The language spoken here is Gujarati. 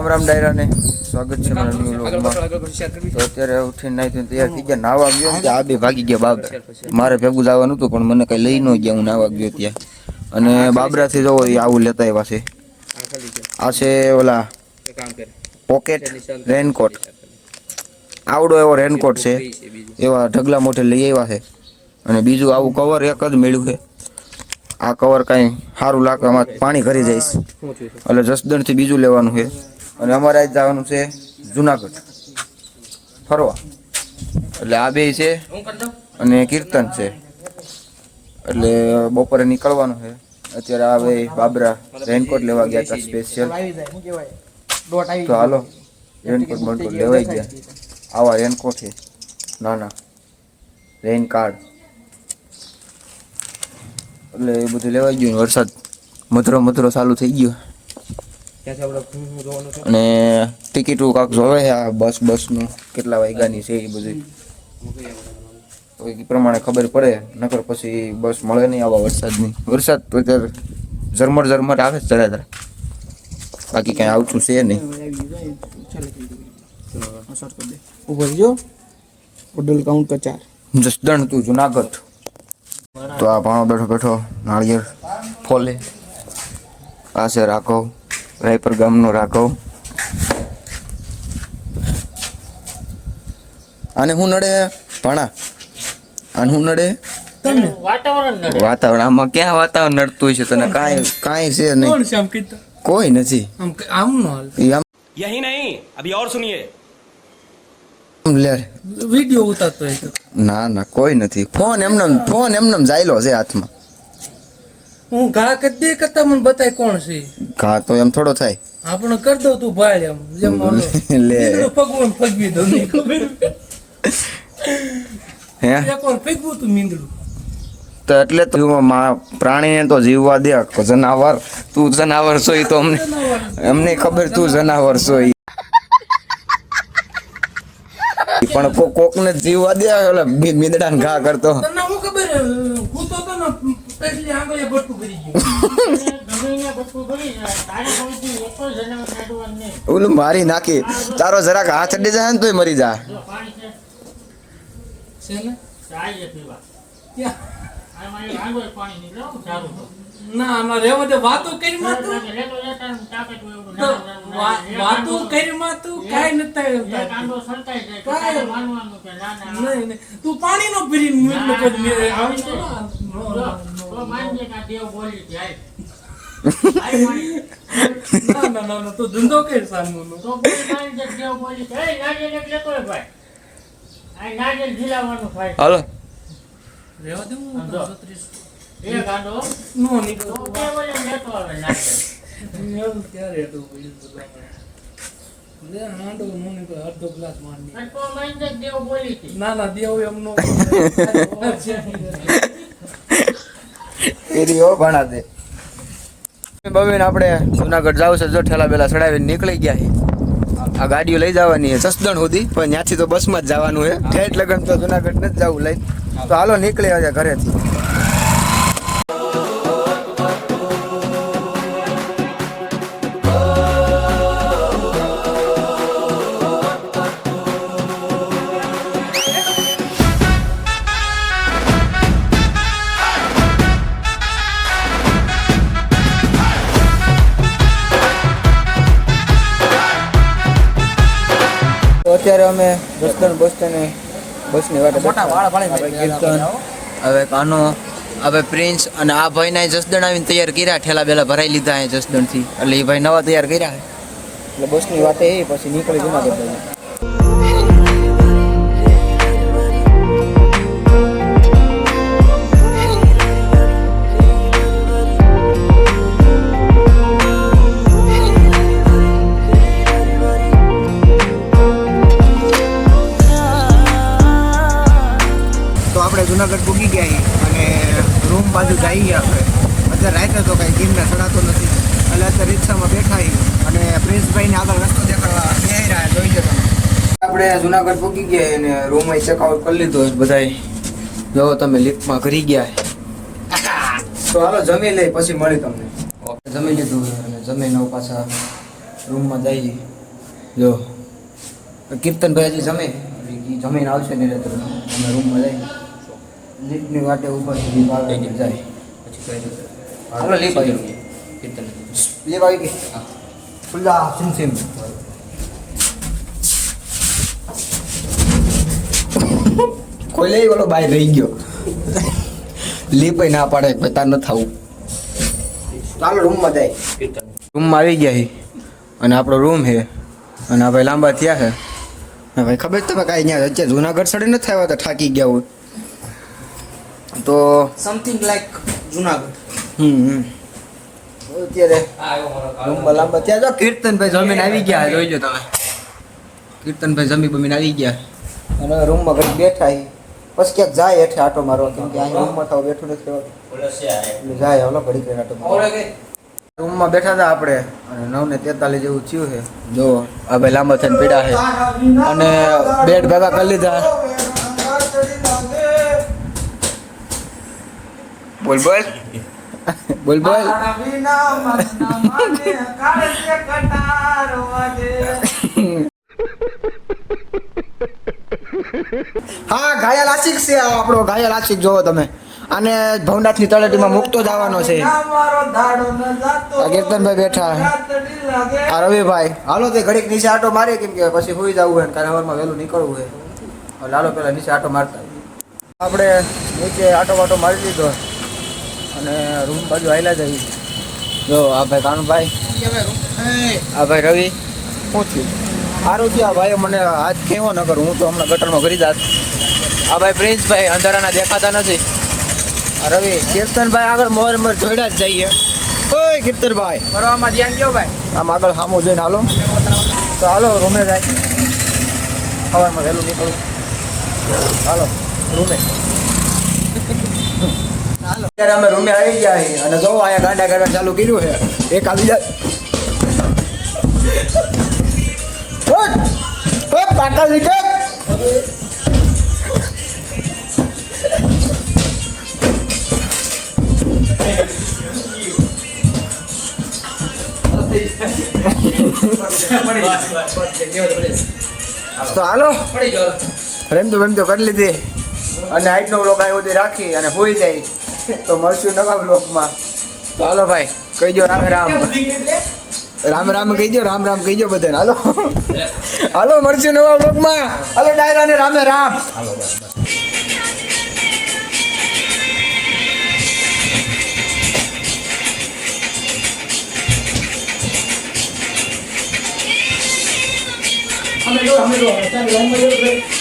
રામ રામ ડાયરાને સ્વાગત છે મારા ન્યુ વ્લોગમાં. તો અત્યારે ઉઠીને નાઈ થઈને તૈયાર થઈ ગયા. નાવા ગયો ને આ બે ભાગી ગયા બાબરા મારે ભેગું જવાનું હતું પણ મને કઈ લઈ ન ગયા. હું નાવા ગયો ત્યાં. અને બાબરાથી જવો એ આવું લેતા આવ્યા છે. આ છે ઓલા પોકેટ રેનકોટ આવડો એવો રેનકોટ છે. એવા ઢગલા મોઢે લઈ આવ્યા છે. અને બીજું આવું કવર એક જ મળ્યું છે. આ કવર કાંઈ સારું લાગે આમાં પાણી ભરી જઈશ. એટલે જસદણથી બીજું લેવાનું છે. અને અમારે આજ જવાનું છે જુનાગઢ. ફરવા. એટલે આ બે છે અને કીર્તન છે. એટલે બપોરે નીકળવાનું છે. અત્યારે આ ભાઈ બાબરા રેનકોટ લેવા ગયા હતા સ્પેશિયલ તો હાલો, રેનકોટ બનકોટ લેવાઈ ગયા. આવા રેનકોટ છે. નાના રેન કાર્ડ. એટલે એ બધું લેવાઈ ગયું વરસાદ. મધરો મધરો ચાલુ થઈ ગયો. અને ટિકિટ કાંક જોવે છે આ બસ બસનું? કેટલા વાગ્યાની છે એ બધી એ પ્રમાણે ખબર પડે. નકર પછી બસ મળે નહીં આવા વરસાદની. વરસાદ તો અત્યારે ઝરમર ઝરમર આવે છે તરા બાકી કાંઈ આવતું છે નહીં. ઉપર જો ઓડલ કાઉન્ટ કચાર. જસદણ તું જુનાગઢ. તો આ ભાણો બેઠો બેઠો નાળિયેર ફોલે આ છે રાયપર ગામનો રાઘવ. અને હું નડે ભણા? અને હું નડે? વાતાવરણ આમાં ક્યાં વાતાવરણ નડતું છે તને? કાંઈ કાંઈ છે નહીં. કોઈ નથી. આમ યહી નહીં અભી ઓર સુનિયે વિડિયો ઉતારતો ના ના કોઈ નથી. ફોન એમને ફોન એમને જાયલો છે હાથમાં. હું ઘા કરી દે કરતા મને બતાય કોણ છે? ઘા તો એમ થોડો થાય. આપણે કર દઉં તું ભાઈ એમ જેમ લે. પગવું પગવી દઉં નહીં ખબર હે? વાર ફગવું તું મીંદડું. તો એટલે તું પ્રાણી પ્રાણીને તો જીવવા દે જનાવર. તું જનાવર છો તો અમને અમને ખબર તું જનાવર છો. પણ કોક ને જીવવા દે ઓલા મીંદડા ને ઘા કરતો. તને હું ખબર હું તો તો ને પેટલી બટકું ભરી ગયું. ઓલું મારી નાખી. તારો જરાક હાથ અડી જાય ને તોય મરી જા. છે. ને ના રેવા દે વાતો કરી માં તું વાતો કરી માં તું કાઈ નતા નહીં નહીં. તું પાણી નો ને તો ના. નો, ના ના ના ના તું ધંધો કર સામનો નો. હાલો. રેવા દે હું છત્રીસ નો નીકળો. એવું ક્યારે હતું પડ્યું હતું લે હાંડો નો નીકળે અડધો ગ્લાસ માંડી ના ના દેવ એમ નો એરી હો ભણા દે. બબીન આપણે જુનાગઢ જાવ છે. જો ઠેલા બેલા ચડાવીને નીકળી ગયા આ ગાડીઓ લઈ જવાની છે જસદણ સુધી, પણ ત્યાંથી તો બસમાં જ જવાનું છે ઠેઠ લગન તો જુનાગઢ નથી જવું લઈ તો હાલો નીકળી આજે ઘરેથી. અત્યારે અમે જસદણ બસ સ્ટેન્ડે બસની વાટે કીર્તન હવે કાનો હવે પ્રિન્સ અને આ ભાઈને જસદણ આવીને તૈયાર કર્યા ઠેલા બેલા ભરાઈ લીધા જસદણથી. એટલે એ ભાઈ નવા તૈયાર કર્યા એટલે બસની વાટે એ પછી નીકળી જુનાગઢ જુનાગઢ પૂગી ગયા અને રૂમ બાજુ જઈએ આપણે. અત્યારે રાતે તો કાંઈ ગીરના ચડાતો નથી. એટલે અત્યારે રિક્ષામાં બેઠા અને પ્રિન્સભાઈને આગળ રસ્તો દેખાડવા જઈ રહ્યા જોઈ જતો આપણે જુનાગઢ પૂગી ગયા અને રૂમ ચેકઆઉટ કરી લીધો બધાય જો તમે લિફ્ટમાં કરી ગયા તો હાલો જમી લઈ પછી મળી તમને. જમી લીધું અને જમીને પાછા રૂમમાં જઈએ જો, કીર્તનભાઈ હજી જમે? જમીન આવશે ને અમે રૂમમાં જઈએ. લીપની વાટે ઉપર સુધી ભાવે જાય. પછી કહી દઉં હાલો લીપ આવી કીર્તન લીપ આવી ગઈ. ખુલ્લા સિમ સિમ. કોઈ લઈ ઓલો બાય રહી ગયો. લીપ ના પાડે ભાઈ તાર ન થવું. ચાલો રૂમમાં જાય. રૂમમાં આવી ગયા હે. અને આપણો રૂમ છે અને આપણે લાંબા થયા છે ભાઈ ખબર છે તમે કાંઈ અહીંયા જુનાગઢ સડે નથી આવ્યા તો થાકી ગયા હોય. તો સમથિંગ લાઈક જુનાગઢ હમ અત્યારે રૂમમાં લાંબા ત્યાં જો કીર્તનભાઈ જમીન આવી ગયા જોઈ લો તમે. કીર્તનભાઈ જમી બમીને આવી ગયા. અને રૂમમાં ઘડી બેઠા પછી ક્યાંક જાય હેઠે આટો મારો કેમ કે અહીં રૂમમાં થાવ બેઠું નથી જાય હલો ઘડી કરીને આટો. રૂમમાં બેઠા હતા આપણે અને નવ ને તેતાલીસ જેવું થયું છે. જો આ ભાઈ લાંબા થઈને પીડા છે. અને બેડ ભેગા કરી લીધા. બોલ બોલ. બોલ બોલ. હા, ઘાયલ આશિક છે આપણો ઘાયલ આશિક જોવો તમે. અને ભવનાથની તળેટીમાં મૂકતો જવાનો છે. કીર્તનભાઈ બેઠા આ રવિભાઈ. હાલો તે ઘડીક નીચે આટો મારી કેમ કે પછી સુઈ જવું હોય કારણ સવારમાં વહેલું નીકળવું હોય. લાલો પેલા નીચે આટો મારતા આપણે નીચે આટો વાટો મારી લીધો. અને રૂમ બાજુ આવેલા જ આવી. જો આ ભાઈ કાનુભાઈ આ ભાઈ રવિ હું છું. સારું થયું આ ભાઈએ મને હાથ કેવો ન કરું હું તો હમણાં ગટરમાં કરી જાત. આ ભાઈ પ્રિન્સભાઈ અંધારાના દેખાતા નથી. રવિ કીર્તનભાઈ આગળ મોર મોર જોડ્યા જ જઈએ. ઓય કીર્તનભાઈ. ફરવામાં ધ્યાન ગયો ભાઈ. આમ આગળ સામો જોઈને હાલો. તો હાલો રૂમે જાય. સવારમાં વહેલું નીકળું. હાલો રૂમે. અત્યારે અમે રૂમે આવી ગયા છીએ અને જો અહીંયા ગાંડા કરવા ચાલુ કર્યું છે એક આવી જાય! ઓય, તો હાલો. રેમ તો વેમ તો કરી લીધી. અને હાઈટનો બ્લોક આવ્યો સુધી રાખી અને ભૂલી જાય. તો મળશું નવા બ્લોકમાં માં હાલો ભાઈ કહી દો રામ. રામ રામ રામ કહી દો રામ રામ કહી દો બધાને. હાલો. હાલો મળશું નવા બ્લોકમાં હાલો ડાયરા ને રામે રામ.